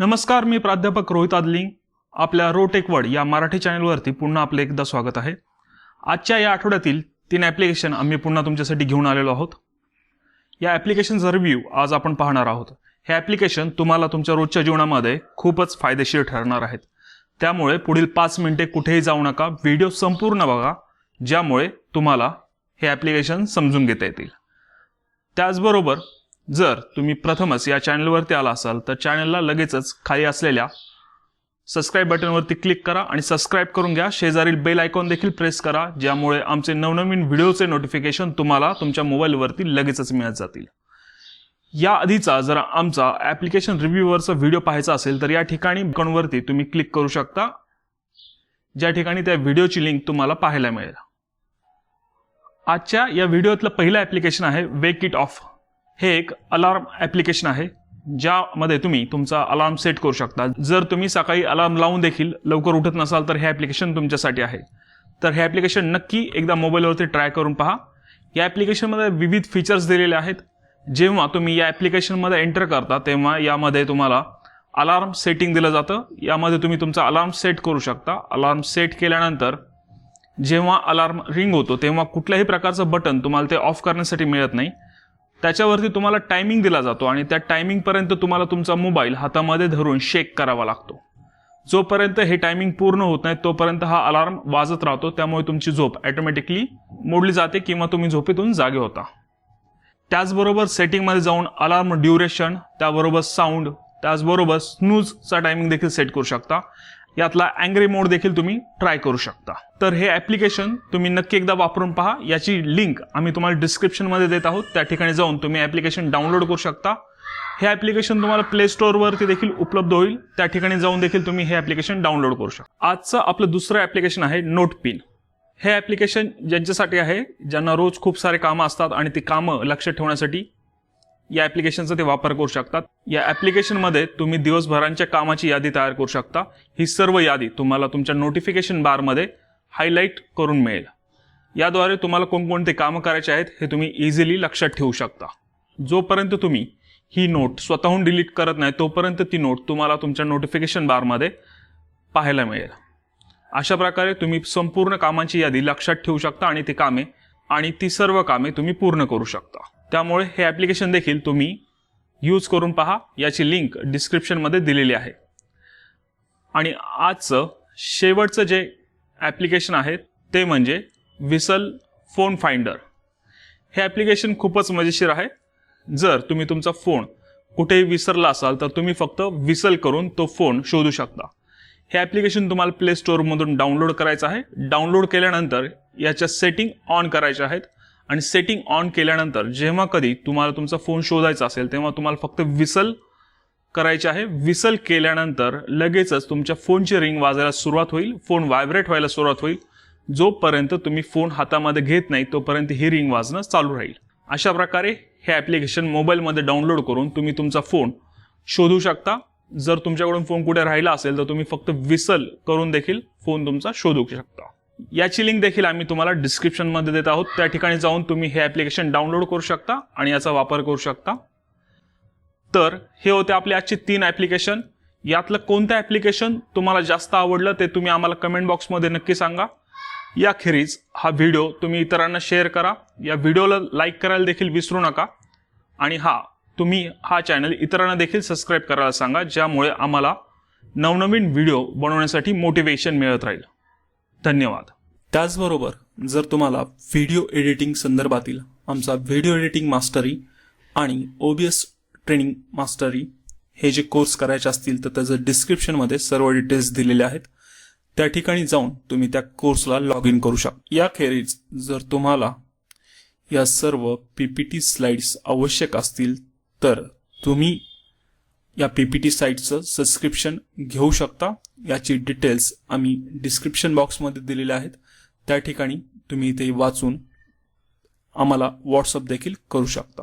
नमस्कार मी प्राध्यापक रोहित आदलिंग. आपल्या रोटेकवड या मराठी चॅनलवरती पुन्हा आपले एकदा स्वागत आहे. आजच्या या आठवड्यातील तीन ॲप्लिकेशन आम्ही पुन्हा तुमच्यासाठी घेऊन आलेलो आहोत. या ॲप्लिकेशनचा रिव्ह्यू आज आपण पाहणार आहोत. हे ॲप्लिकेशन तुम्हाला तुमच्या रोजच्या जीवनामध्ये खूपच फायदेशीर ठरणार आहेत. त्यामुळे पुढील पाच मिनिटे कुठेही जाऊ नका व्हिडिओ संपूर्ण बघा ज्यामुळे तुम्हाला हे ॲप्लिकेशन समजून घेता येतील. त्याचबरोबर जर तुम्ही प्रथमच या चॅनलवरती आला असाल तर चॅनलला लगेचच खाली असलेल्या सबस्क्राईब बटनवरती क्लिक करा आणि सबस्क्राईब करून घ्या. शेजारील बेल आयकॉन देखील प्रेस करा ज्यामुळे आमचे नवनवीन व्हिडिओचे नोटिफिकेशन तुम्हाला तुमच्या मोबाईलवरती लगेचच मिळत जातील. या आधीचा जर आमचा ॲप्लिकेशन रिव्ह्यूवरचा व्हिडिओ पाहायचा असेल तर या ठिकाणी बटनवरती तुम्ही क्लिक करू शकता. ज्या ठिकाणी त्या व्हिडिओची लिंक तुम्हाला पाहायला मिळेल. आजच्या या व्हिडिओतलं पहिलं ॲप्लिकेशन आहे वेक इट ऑफ हे एक अलार्म ॲप्लिकेशन आहे ज्यामध्ये तुम्ही तुमचा अलार्म सेट करू शकता. जर तुम्ही सकाळी अलार्म लावून देखील लवकर उठत नसाल तर हे ॲप्लिकेशन तुमच्यासाठी आहे. तर हे ॲप्लिकेशन नक्की एकदा मोबाईलवरती ट्राय करून पहा. या ॲप्लिकेशनमध्ये विविध फीचर्स दिलेले आहेत. जेव्हा तुम्ही या ॲप्लिकेशनमध्ये एंटर करता तेव्हा यामध्ये तुम्हाला अलार्म सेटिंग दिलं जातं. यामध्ये तुम्ही तुमचा अलार्म सेट करू शकता. अलार्म सेट केल्यानंतर जेव्हा अलार्म रिंग होतो तेव्हा कुठल्याही प्रकारचं बटन तुम्हाला ते ऑफ करण्यासाठी मिळत नाही. त्याच्यावरती तुम्हाला टायमिंग दिला जातो आणि त्या टायमिंगपर्यंत तुम्हाला तुमचा मोबाईल हातामध्ये धरून शेक करावा लागतो. जोपर्यंत हे टायमिंग पूर्ण होत नाही तोपर्यंत हा अलार्म वाजत राहतो. त्यामुळे तुमची झोप ॲटोमॅटिकली मोडली जाते किंवा तुम्ही झोपेतून जागे होता. त्याचबरोबर सेटिंगमध्ये जाऊन अलार्म ड्युरेशन त्याबरोबर साऊंड त्याचबरोबर स्नूजचा टायमिंग देखील सेट करू शकता. यातला अँग्री मोड देखील तुम्ही ट्राय करू शकता. तर हे ॲप्लिकेशन तुम्ही नक्की एकदा वापरून पहा. याची लिंक आम्ही तुम्हाला डिस्क्रिप्शनमध्ये देत आहोत. त्या ठिकाणी जाऊन तुम्ही ॲप्लिकेशन डाउनलोड करू शकता. हे ॲप्लिकेशन तुम्हाला प्ले स्टोअरवरती देखील उपलब्ध होईल. त्या ठिकाणी जाऊन देखील तुम्ही हे ॲप्लिकेशन डाउनलोड करू शकता. आजचं आपलं दुसरं ॲप्लिकेशन आहे नोट पिन हे ॲप्लिकेशन ज्यांच्यासाठी आहे ज्यांना रोज खूप सारे कामं असतात आणि ती कामं लक्षात ठेवण्यासाठी या ॲप्लिकेशनचा ते वापर करू शकतात. या ॲप्लिकेशनमध्ये तुम्ही दिवसभरांच्या कामाची यादी तयार करू शकता. ही सर्व यादी तुम्हाला तुमच्या नोटिफिकेशन बारमध्ये हायलाईट करून मिळेल. याद्वारे तुम्हाला कोणकोणते कामं करायचे आहेत हे तुम्ही इझिली लक्षात ठेवू शकता. जोपर्यंत तुम्ही ही नोट स्वतःहून डिलीट करत नाही तोपर्यंत ती नोट तुम्हाला तुमच्या नोटिफिकेशन बारमध्ये पाहायला मिळेल. अशा प्रकारे तुम्ही संपूर्ण कामांची यादी लक्षात ठेवू शकता आणि ती कामे आणि ती सर्व कामे तुम्ही पूर्ण करू शकता. त्यामुळे हे ॲप्लिकेशन देखील तुम्ही यूज करून पहा. याची लिंक डिस्क्रिप्शनमध्ये दिलेली आहे. आणि आजचं शेवटचं जे ॲप्लिकेशन आहे ते म्हणजे विसल फोन फाइंडर हे ॲप्लिकेशन खूपच मजेशीर आहे. जर तुम्ही तुमचा फोन कुठेही विसरला असाल तर तुम्ही फक्त विसल करून तो फोन शोधू शकता. हे ॲप्लिकेशन तुम्हाला प्ले स्टोअरमधून डाउनलोड करायचं आहे. डाउनलोड केल्यानंतर याच्या सेटिंग ऑन करायच्या आहेत. आणि सेटिंग ऑन केल्यानंतर जेव्हा कधी तुम्हाला तुमचा फोन शोधायचा असेल तेव्हा तुम्हाला फक्त विसल करायचे आहे. विसल केल्यानंतर लगेचच तुमच्या फोनची रिंग वाजायला सुरुवात होईल. फोन व्हायब्रेट व्हायला सुरुवात होईल. जोपर्यंत तुम्ही फोन हातामध्ये घेत नाही तोपर्यंत ही रिंग वाजणं चालू राहील. अशा प्रकारे हे ॲप्लिकेशन मोबाईलमध्ये डाउनलोड करून तुम्ही तुमचा फोन शोधू शकता. जर तुमच्याकडून फोन कुठे राहिला असेल तर तुम्ही फक्त विसल करून देखील फोन तुमचा शोधू शकता. याची लिंक देखील आम्ही तुम्हाला डिस्क्रिप्शनमध्ये देत आहोत. त्या ठिकाणी जाऊन तुम्ही हे ॲप्लिकेशन डाउनलोड करू शकता आणि याचा वापर करू शकता. तर हे होते आपले आजचे तीन ॲप्लिकेशन यातलं कोणतं ॲप्लिकेशन तुम्हाला जास्त आवडलं ते तुम्ही आम्हाला कमेंट बॉक्समध्ये नक्की सांगा. याखेरीज हा व्हिडिओ तुम्ही इतरांना शेअर करा. या व्हिडिओला लाईक करायला देखील विसरू नका. आणि हा तुम्ही हा चॅनल इतरांना देखील सबस्क्राईब करायला सांगा ज्यामुळे आम्हाला नवनवीन व्हिडिओ बनवण्यासाठी मोटिवेशन मिळत राहील. धन्यवाद. त्याचबरोबर जर तुम्हाला व्हिडिओ एडिटिंग संदर्भातील आमचा व्हिडिओ एडिटिंग मास्टरी आणि ओबीएस ट्रेनिंग मास्टरी हे जे कोर्स करायचे असतील तर त्याचं डिस्क्रिप्शनमध्ये सर्व डिटेल्स दिलेले आहेत. त्या ठिकाणी जाऊन तुम्ही त्या कोर्सला लॉग इन करू शकता. याखेरीज जर तुम्हाला या सर्व पीपीटी स्लाइड्स आवश्यक असतील तर तुम्ही या पीपीटी साईटचं सबस्क्रिप्शन घेऊ शकता. याची डिटेल्स आम्ही डिस्क्रिप्शन बॉक्समध्ये दिलेल्या आहेत. त्या ठिकाणी तुम्ही ते वाचून आम्हाला व्हॉट्सअप देखील करू शकता.